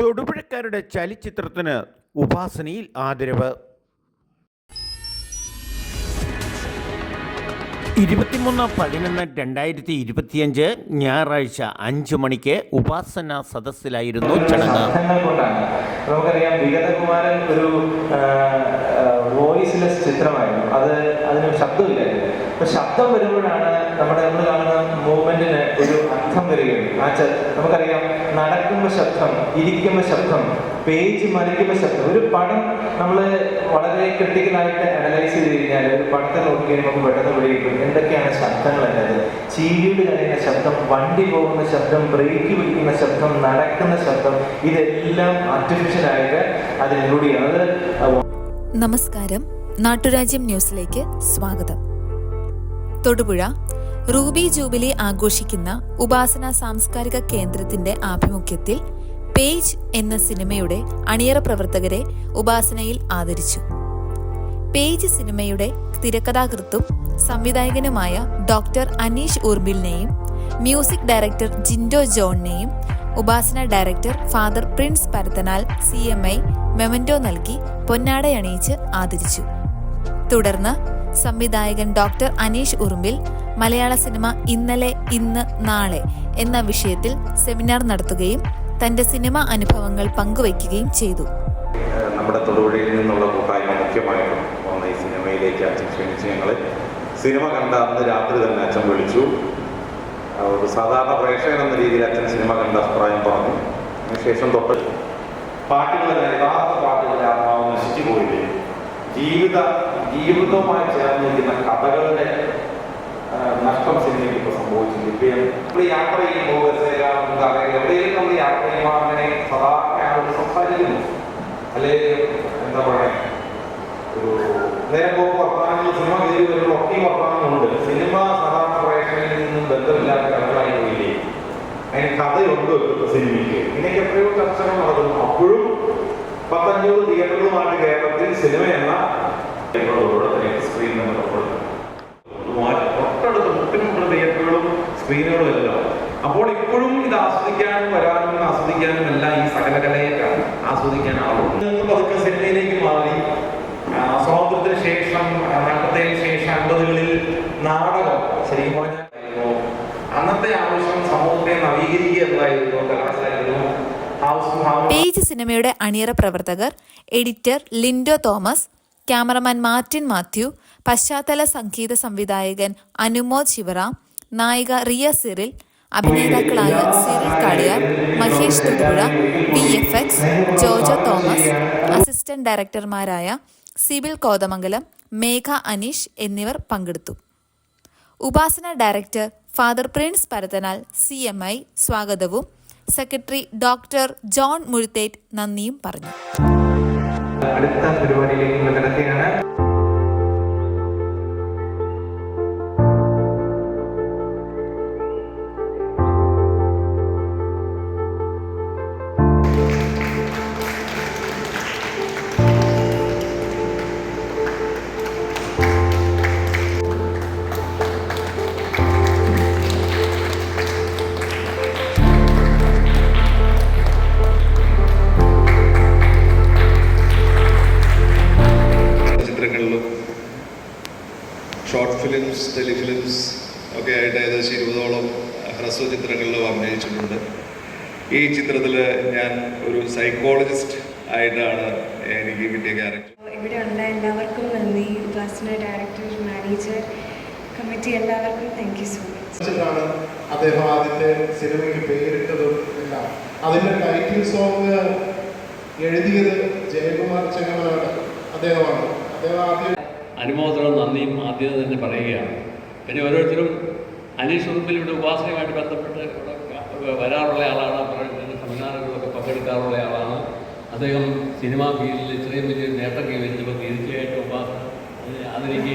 തൊടുപുഴക്കാരുടെ ചലച്ചിത്രത്തിന് ഉപാസനയിൽ ആദരവ്. ഇരുപത്തിമൂന്ന് പതിനൊന്ന് രണ്ടായിരത്തി ഇരുപത്തിയഞ്ച് ഞായറാഴ്ച അഞ്ച് മണിക്ക് ഉപാസന സദസ്സിലായിരുന്നു ചടങ്ങ്. നമുക്കറിയാം വിഗതകുമാരൻ ഒരു വോയിസ്ലെസ് ചിത്രമായിരുന്നു. അത് അതിന് ശബ്ദമില്ലായിരുന്നു. ശബ്ദം വരുമ്പോഴാണ് നമ്മുടെ നമ്മൾ കാണുന്ന മൂവ്മെന്റിന് ഒരു വരികയാണ്. വരികയും ആ നമുക്കറിയാം നടക്കുമ്പോൾ ശബ്ദം ഇരിക്കുമ്പോൾ ശബ്ദം പേജ് മറിക്കുമ്പോൾ ശബ്ദം ഒരു പടം നമ്മൾ വളരെ ക്രിട്ടിക്കലായിട്ട് അനലൈസ് ചെയ്ത് കഴിഞ്ഞാൽ ഒരു പടത്തെ നോക്കി നമുക്ക് പെട്ടെന്ന് പിടികിട്ടും എന്തൊക്കെയാണ് ശബ്ദങ്ങൾ എന്നത്? ചീരിയുടെ കഴിയുന്ന ശബ്ദം വണ്ടി പോകുന്ന ശബ്ദം ബ്രേക്ക് പിടിക്കുന്ന ശബ്ദം നടക്കുന്ന ശബ്ദം ഇതെല്ലാം ആർട്ടിഫിഷ്യൽ ആയിട്ട് അത് നമസ്കാരം. നാട്ടുരാജ്യം ന്യൂസിലേക്ക് സ്വാഗതം. തൊടുപുഴ റൂബി ജൂബിലി ആഘോഷിക്കുന്ന ഉപാസന സാംസ്കാരിക കേന്ദ്രത്തിന്റെ ആഭിമുഖ്യത്തിൽ പേജ് എന്ന സിനിമയുടെ അണിയറ പ്രവർത്തകരെ ഉപാസനയിൽ ആദരിച്ചു. പേജ് സിനിമയുടെ തിരക്കഥാകൃത്തും സംവിധായകനുമായ ഡോക്ടർ അനീഷ് ഉർബിലിനെയും music director Jindo ജോണിനെയും Upasana director father Prince Parathanal C M I memento നൽകി പൊന്നാടയണിയിച്ച് ആദരിച്ചു. തുടർന്ന് സംവിധായകൻ ഡോക്ടർ അനീഷ് ഉറുമ്പിൽ മലയാള സിനിമ ഇന്നലെ ഇന്ന് നാളെ എന്ന വിഷയത്തിൽ സെമിനാർ നടത്തുകയും തന്റെ സിനിമ അനുഭവങ്ങൾ പങ്കുവയ്ക്കുകയും ചെയ്തു. നമ്മുടെ തൊടുപുഴയിൽ നിന്നുള്ള കൂട്ടായ്മ മുഖ്യമായിട്ടും വന്ന ഈ സിനിമയിലേക്ക് അച്ഛൻ ക്ഷണിച്ച് ഞങ്ങൾ സിനിമ കണ്ട അന്ന് രാത്രി തന്നെ അച്ഛൻ വിളിച്ചു. ഒരു സാധാരണ പ്രേക്ഷകൻ എന്ന രീതിയിൽ അച്ഛൻ സിനിമ കണ്ട അഭിപ്രായം പറഞ്ഞു. അതിനുശേഷം തൊട്ട് പാട്ടുകളെല്ലാം യഥാർത്ഥ പാട്ടുകളുടെ ആത്മാവ് നശിച്ചു പോയില്ലേ? ജീവിത ജീവിതവുമായി ചേർന്നിരിക്കുന്ന കഥകളുടെ ഇപ്പം നമ്മൾ യാത്ര ചെയ്യുമ്പോൾ നമുക്ക് അറിയാം, എവിടെയും നമ്മൾ യാത്ര ചെയ്യുമ്പോൾ അങ്ങനെ സദാ ആളോട് സംസാരിക്കുന്നു. അല്ലെങ്കിൽ എന്താ പറയുക? ഒരു നേരം പോകുമ്പോൾ വർത്തമാനങ്ങൾ സിനിമ കയറി വരുമ്പോൾ ഒക്കെയും വർത്തമാനങ്ങളുണ്ട്. സിനിമ സാധാരണ പ്രേക്ഷകരിൽ നിന്നും ബന്ധമില്ലാത്ത കഥകളായി പോയില്ലേ? അതിന് കഥയുണ്ട് സിനിമയ്ക്ക്. ഇതിനൊക്കെ എത്രയോ ചർച്ചകൾ നടക്കുന്നു. അപ്പോഴും പത്തഞ്ഞൂറ് തിയേറ്ററുകളുമായിട്ട് കേരളത്തിൽ സിനിമ എന്ന സ്ക്രീൻ നമ്മൾ തിയേറ്ററുകളും സ്ക്രീനുകളും അപ്പോൾ ഇപ്പോഴും ഇത് ആസ്വദിക്കാനും വരാനും ആസ്വദിക്കാനും എല്ലാം ഈ സകല കലയെ ആസ്വദിക്കാൻ ആളുകൾ പതുക്കെ സിനിമയിലേക്ക് മാറി. സ്വാതന്ത്ര്യത്തിന് ശേഷം നാൽപ്പത്തേഴിന് ശേഷം അൻപതുകളിൽ നാടകം ശരിക്കും പറഞ്ഞാൽ അന്നത്തെ ആവശ്യം സമൂഹത്തെ നവീകരിക്കുക എന്നതായിരുന്നു ഹൗസ് പേജ് സിനിമയുടെ അണിയറ പ്രവർത്തകർ editor Lindo Thomas cameraman Martin Mathew പശ്ചാത്തല സംഗീത സംവിധായകൻ അനുമോദ് ശിവറാം നായിക Riya Cyril അഭിനേതാക്കളായ Cyril Kaliyar Mahesh Thodupuzha V F X Jojo Thomas assistant ഡയറക്ടർമാരായ Sibil Kothamangalam Megha Aneesh എന്നിവർ പങ്കെടുത്തു. Upasana director father Prince Parathanal C M I സ്വാഗതവും സെക്രട്ടറി ഡോക്ടർ ജോൺ മുഴുത്തേറ്റ് നന്ദിയും പറഞ്ഞു. അടുത്ത പരിപാടിയിലേക്ക് ഫിലിംസ് ടെലിഫിലിംസ് ഒക്കെ ആയിട്ട് ഏകദേശം ഇരുപതോളം ഹ്രസ്വ ചിത്രങ്ങളിലും അഭിനയിച്ചിട്ടുണ്ട്. ഈ ചിത്രത്തിൽ ഞാൻ ഒരു സൈക്കോളജിസ്റ്റ് ആയിട്ടാണ് എനിക്ക് കിട്ടിയ ക്യാരക്ടർ ഇവിടെ ഉള്ള എല്ലാവർക്കും നന്ദി. ഉപാസന ഡയറക്ടർ മാനേജർ കമ്മിറ്റി എല്ലാവർക്കും താങ്ക് യു സോ മച്ച് അദ്ദേഹം ആദ്യത്തെ സിനിമയ്ക്ക് പേരിട്ടതും എല്ലാം. അതിന്റെ ടൈറ്റിൽ സോങ് എഴുതിയത് ജയകുമാർ ചെങ്ങമനാട് അദ്ദേഹമാണ്. അദ്ദേഹം ആദ്യം അനുമോദനവും നന്ദിയും ആദ്യം തന്നെ പറയുകയാണ്. പിന്നെ ഓരോരുത്തരും അനീഷ് ഉറുപ്പിൽ ഇവിടെ ഉപാസനയുമായിട്ട് ബന്ധപ്പെട്ട് വരാറുള്ള ആളാണ്. സെമിനാറുകളിലൊക്കെ പങ്കെടുക്കാറുള്ള ആളാണ്. അദ്ദേഹം സിനിമാ ഫീൽഡിൽ ഇത്രയും വലിയ നേട്ടം കൈവരിച്ചപ്പോൾ തീർച്ചയായിട്ടും ഉപാസന അതെനിക്ക്